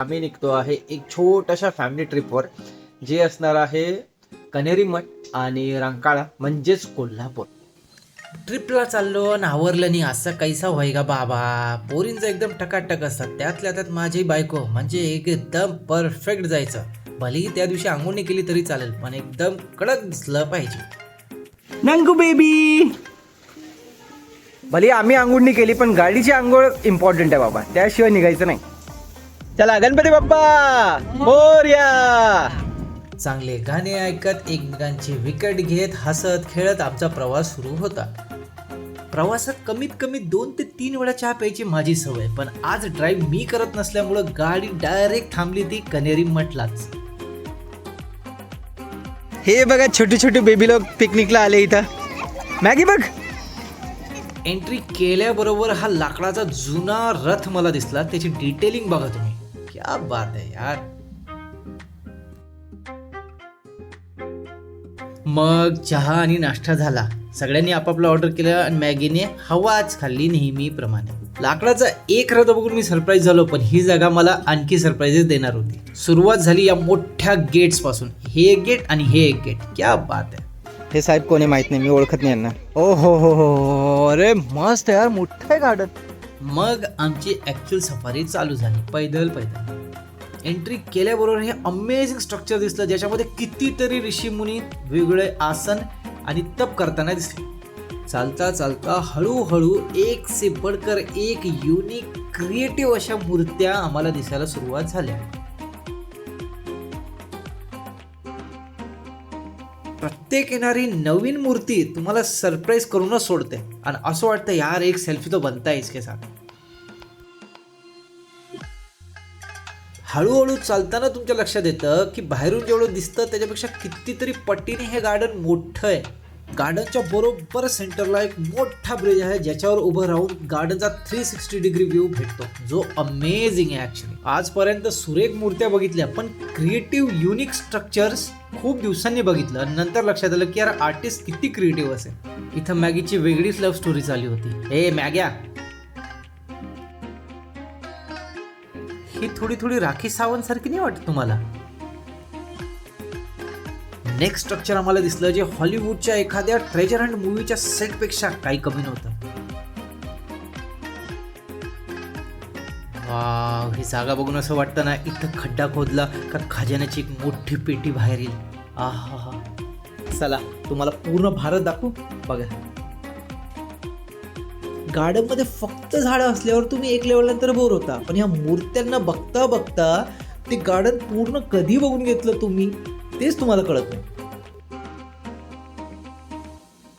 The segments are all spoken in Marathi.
आम्ही निघतो आहे एक छोट्याशा फॅमिली ट्रिपवर जे असणार आहे कनेरी मठ आणि रंकाळा म्हणजेच कोल्हापूर. ट्रिपला चाललो आणि आवरलं नाही असं कैसा होय का बाबा? पोरींचं एकदम टकाटक असतात त्यातल्या त्यात माझी बायको म्हणजे एकदम परफेक्ट जायचं. भलेही त्या दिवशी आंघोळ नाही केली तरी चालेल पण एकदम कडक दिसलं पाहिजे. नंगू बेबी भले आम्ही आंघोळ नाही केली पण गाडीची आंघोळ इम्पॉर्टंट आहे बाबा. त्याशिवाय निघायचं नाही. चला गणपती बाप्पा! मोर्या! चांगले गाणे ऐकत एकमेकांची विकेट घेत हसत खेळत आमचा प्रवास सुरू होता. प्रवासात कमीत कमी दोन ते तीन वेळा चहा प्यायची माझी सवय पण आज ड्राईव्ह मी करत नसल्यामुळं गाडी डायरेक्ट थांबली ती कनेरी मठलाच हे बघा छोटे छोटे बेबी लोक पिकनिकला आले इथं. मॅगी बघ! एंट्री केल्याबरोबर हा लाकडाचा जुना रथ मला दिसला त्याची डिटेलिंग बघा तुम्ही. क्या बात है यार। मग चहा आणि नाश्ता झाला. सगळ्यांनी आपापला ऑर्डर केलं आणि मॅगीने हवाच खाल्ली नेहमीप्रमाणे लाकडाचा एक रथ बघून मी सरप्राईज झालो पण ही जागा मला आणखी सरप्राईजेस देणार होती. सुरुवात झाली या मोठ्या गेट्सपासून. हे एक गेट आणि हे एक गेट क्या बात आहे हे साहेब कोणी माहीत नाही मी ओळखत नाही यांना. ओ हो हो हो हो, हो. अरे मस्त यार मोठं आहे गार्डन मग आमची ॲक्च्युअल सफारी चालू झाली पैदल पैदल. एंट्री केल्याबरोबर हे अमेझिंग स्ट्रक्चर दिसलं ज्याच्यामध्ये कितीतरी ऋषीमुनी वेगळे आसन आणि तप करताना दिसले. चालता चालता हळूहळू एक से एक युनिक क्रिएटिव्ह अशा मूर्त्या आम्हाला दिसायला सुरुवात झाल्या. प्रत्येक येणारी नवीन मूर्ती तुम्हाला सरप्राईज करूनच सोडते. आणि असं वाटतं यार एक सेल्फी तो बनता इसके साथ. हळूहळू चालताना तुमच्या लक्षात येतं की बाहेरून जेवढं दिसतं त्याच्यापेक्षा कितीतरी पटीने हे गार्डन मोठं आहे. गार्डनच्या बरोबर सेंटरला एक मोठा ब्रिज आहे ज्याच्यावर उभं राहून गार्डनचा थ्री सिक्स्टी डिग्री व्ह्यू भेटतो. जो अमेझिंग आहे ऍक्च्युली आजपर्यंत सुरेख मूर्त्या बघितल्या पण क्रिएटिव्ह युनिक स्ट्रक्चर्स खूप दिवसांनी बघितलं. नंतर लक्षात आलं की यार आर्टिस्ट किती क्रिएटिव्ह असेल. इथं मॅगीची वेगळीच लव्ह स्टोरी चालली होती. ए मॅग्या. ही थोडी थोडी राखी सावंत सारखी नाही वाटत तुम्हाला? नेक्स्ट स्ट्रक्चर आम्हाला दिसलं जे हॉलिवूडच्या एखाद्या ट्रेजर हंड मूवीच्या सेटपेक्षा काही कमी नव्हतं. ही जागा बघून असं वाटतं ना इथं खड्डा खोदला का खजान्याची एक मोठी पेटी बाहेर येईल. आहा हा चला तुम्हाला पूर्ण भारत दाखवू? बघा. गार्डनमध्ये फक्त झाडं असल्यावर तुम्ही एक लेवल नंतर बोर होता. पण या मूर्त्यांना बघता बघता ते गार्डन पूर्ण कधी बघून घेतलं तुम्ही? तेच तुम्हाला कळत नाही.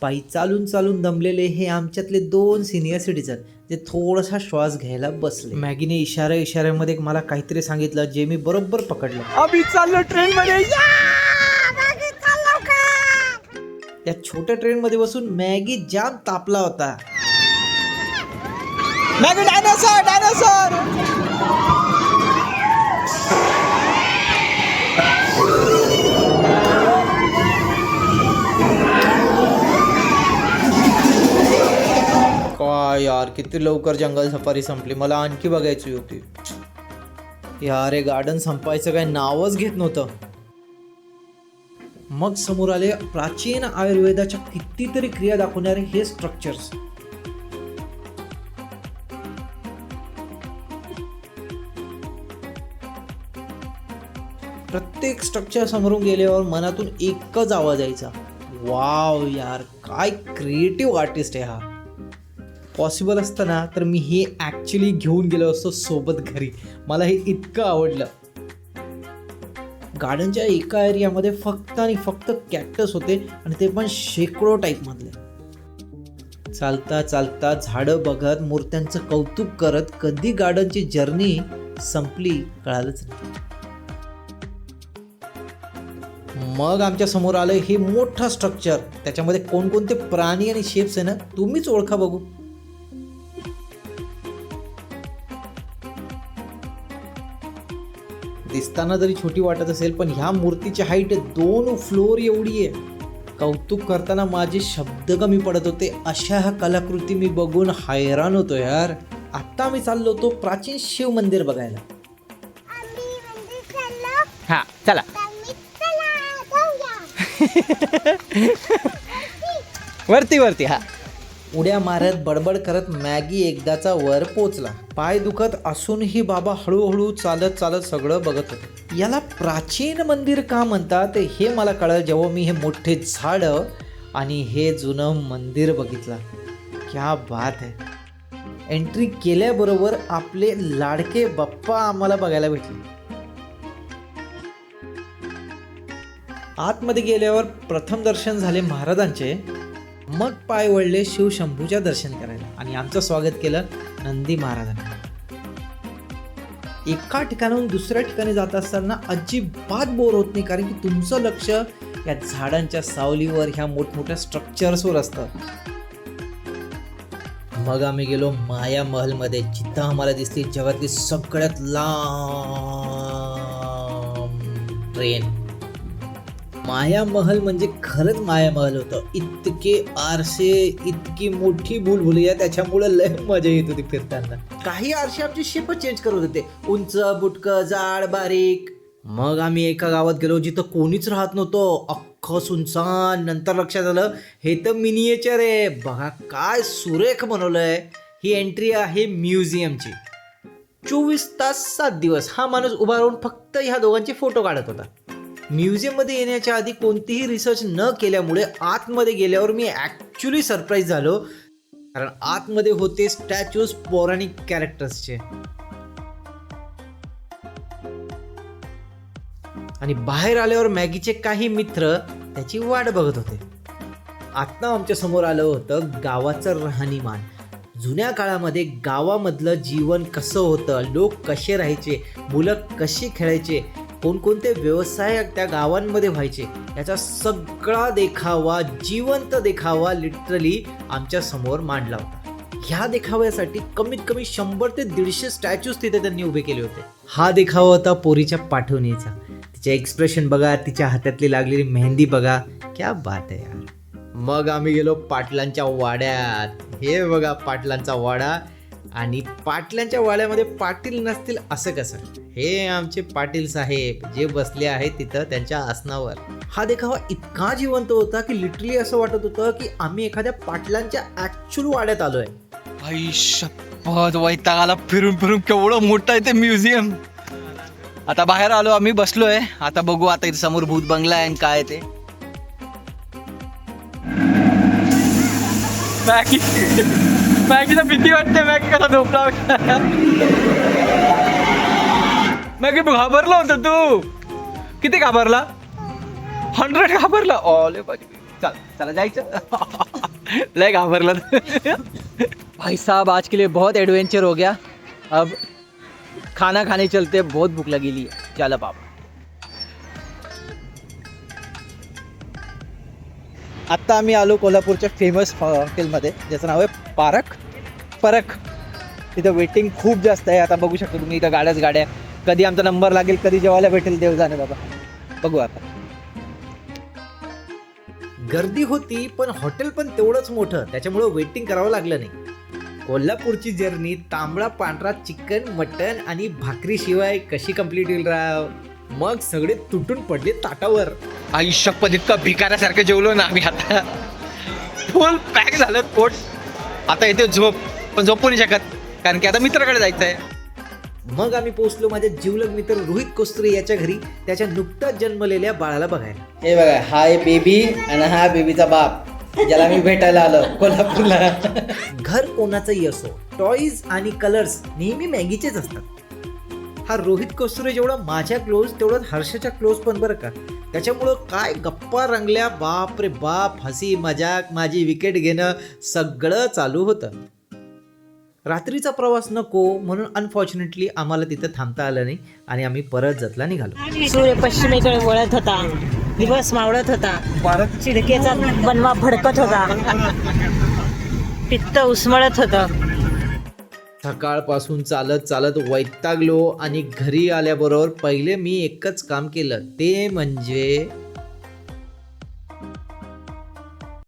पायी चालून चालून दमलेले हे आमच्यातले दोन सिनियर सिटीजन जे थोडासा श्वास घ्यायला बसले. मॅगीने इशारा इशाऱ्यामध्ये मला काहीतरी सांगितलं जे मी बरोबर पकडलं. आम्ही चाललो ट्रेन मध्ये या छोट्या ट्रेन मध्ये बसून मॅगी जाम तापला होता. Maggi dinosaur dinosaur! यार किती लवकर जंगल सफारी संपली. मला आणखी बघायची होती. यार हे गार्डन संपायचं काय नावच घेत नव्हतं. मग समोर आले प्राचीन आयुर्वेदाच्या कितीतरी क्रिया दाखवणारे हे स्ट्रक्चर्स प्रत्येक स्ट्रक्चर समोरून गेल्यावर मनातून एकच आवाज यायचा. वाव यार काय क्रिएटिव्ह आर्टिस्ट आहे हा. पॉसिबल असतं ना तर मी हे ॲक्च्युली घेऊन गेलो असतो सोबत घरी. मला हे इतकं आवडलं. गार्डनच्या एका एरियामध्ये फक्त आणि फक्त कॅक्टस होते आणि ते पण शेकडो टाईपमधले चालता चालता झाडं बघत मूर्त्यांचं कौतुक करत कधी गार्डनची जर्नी संपली कळालंच नाही. मग आमच्यासमोर आलं हे मोठं स्ट्रक्चर त्याच्यामध्ये कोणकोणते प्राणी आणि शेप्स आहे ना तुम्हीच ओळखा बघू. दिसताना जरी छोटी वाटत असेल पण ह्या मूर्तीची हाईट दोन फ्लोअर एवढी आहे. कौतुक करताना माझे शब्द कमी पडत होते. अशा ह्या कलाकृती मी बघून हैराण होतो यार. आत्ता आम्ही चाललो होतो प्राचीन शिव मंदिर बघायला. चला. वरती वरती हा. उड्या मारत बडबड करत मॅगी एकदाचा वर पोचला. पाय दुखत असूनही बाबा हळूहळू चालत चालत सगळं बघत होते. याला प्राचीन मंदिर का म्हणतात हे मला कळलं जेव्हा मी हे मोठे झाड आणि हे जुनं मंदिर बघितलं. क्या बात आहे. एंट्री केल्याबरोबर आपले लाडके बाप्पा आम्हाला बघायला भेटले. आतमध्ये गेल्यावर प्रथम दर्शन झाले महाराजांचे. मग पाय वळले शिवशंभूच्या दर्शन करायला. आणि आमचं स्वागत केलं नंदी महाराजांना. एका ठिकाणाहून दुसऱ्या ठिकाणी जात असताना अजिबात बोर होत नाही कारण की तुमचं लक्ष या झाडांच्या सावलीवर ह्या मोठमोठ्या स्ट्रक्चर्सवर असतं. मग आम्ही गेलो माया महलमध्ये. जिथं आम्हाला दिसली जगातली सगळ्यात लांब ट्रेन माया महल म्हणजे खरंच माया महल होतं. इतके आरसे इतकी मोठी भूलभुलैया त्याच्यामुळे लय मजा येत होती फिरताना. काही आरसे आमची शेपच चेंज करत होते. उंच बुटक जाड बारीक. मग आम्ही एका गावात गेलो जिथं कोणीच राहत नव्हतं. अख्खं सुनसान नंतर लक्षात आलं हे तर मिनिएचर आहे. बघा काय सुरेख बनवलंय. ही एंट्री आहे म्युझियमची चोवीस तास सात दिवस हा माणूस उभा राहून फक्त ह्या दोघांचे फोटो काढत होता. म्युझियममध्ये येण्याच्या आधी कोणतीही रिसर्च न केल्यामुळे आतमध्ये गेल्यावर मी ॲक्च्युली सरप्राईज झालो. कारण आतमध्ये होते स्टॅच्यूज पौराणिक कॅरेक्टर्सचे आणि बाहेर आल्यावर मॅगीचे काही मित्र त्याची वाट बघत होते. आता आमच्यासमोर आलं होतं गावाचं राहणीमान. जुन्या काळामध्ये गावामधलं जीवन कसं होतं लोक कसे राहायचे मुलं कशी खेळायचे कोणकोणते व्यवसाय त्या गावांमध्ये व्हायचे याचा सगळा देखावा जिवंत देखावा लिटरली आमच्यासमोर मांडला होता. ह्या देखाव्यासाठी कमीत कमी शंभर ते दीडशे स्टॅच्यूज तिथे त्यांनी उभे केले होते. हा देखावा होता पोरीच्या पाठवणीचा. तिचे एक्सप्रेशन बघा तिच्या हातातली लागलेली मेहंदी बघा. क्या बात आहे यार. मग आम्ही गेलो पाटलांच्या वाड्यात. हे बघा पाटलांचा वाडा. आणि पाटलांच्या वाड्यामध्ये पाटील नसतील असं कसं? हे आमचे पाटील साहेब जे बसले आहेत तिथं त्यांच्या आसनावर. हा देखावा इतका जिवंत होता की लिटरली असं वाटत होतं की आम्ही एखाद्या पाटलांच्या ऍक्च्युअल वाड्यात आलोय. आई शपथ वैताग आला फिरून फिरून केवढं मोठं आहे ते म्युझियम आता बाहेर आलो आम्ही बसलोय. आता बघू आता इथे समोर भूत बंगला आहे आणि काय आहे ते. मॅगीला भीती वाटते मॅगी कसा झोपला मॅगी घाबरला होता तू किती घाबरला हंड्रेड घाबरला ऑले चल, चला जायचं लय घाबरला भाई साहब, आज के लिए बहुत एडवेंचर हो गया। अब खाना खाने चलते बहुत भूख लगी ली चलो बाबा आत्ता आम्ही आलो कोल्हापूरच्या फ़ेमस हॉटेलमध्ये ज्याचं नाव आहे पारक परक तिथं वेटिंग खूप जास्त आहे. आता बघू शकतो तुम्ही इथं गाड्याच गाड्या कधी आमचा नंबर लागेल कधी जेवायला भेटेल देव जाणे बाबा. बघू आता. गर्दी होती पण हॉटेल पण तेवढंच मोठं. त्याच्यामुळं वेटिंग करावं लागलं नाही. कोल्हापूरची जर्नी तांबडा पांढरा चिकन मटन आणि भाकरी शिवाय कशी कंप्लीट होईल राव? मग सगळे तुटून पडले ताटावर. आई शपथ इतका भिकाऱ्यासारखं जेवलो ना आम्ही आता. फुल पॅक झालं पोट. आता इथे झोप पण झोपू नाही शकत? कारण की आता मित्राकडे जायचं आहे मग आम्ही पोहोचलो माझ्या जीवलग मित्र रोहित कोस्त्रे याच्या घरी. त्याच्या नुकताच जन्मलेल्या बाळाला बघायला. हे बघा हा आहे बेबी आणि हा बेबीचा बाप ज्याला मी भेटायला आलो कोल्हापूरला. घर कोणाचंही असो टॉईज आणि कलर्स नेहमी मॅगीचेच असतात. हा रोहित कोसुरे जेवढा माझ्या क्लोज तेवढं हर्षच्या क्लोज पण बरं का? त्याच्यामुळं काय गप्पा रंगल्या? बाप रे बाप हसी मजाक माझी विकेट घेणं सगळं चालू होतं. रात्रीचा प्रवास नको म्हणून अनफॉर्च्युनेटली आम्हाला तिथं थांबता आलं नाही आणि आम्ही परत जतला निघालो. सूर्य पश्चिमेकडे वळत होता. दिवस मावळत होता. चिडकेचा बनवा भडकत होता. पित्त उस्मळत होतं. सकाळपासून चालत चालत वैतागलो आणि घरी आल्याबरोबर पहिले मी एकच काम केलं. ते म्हणजे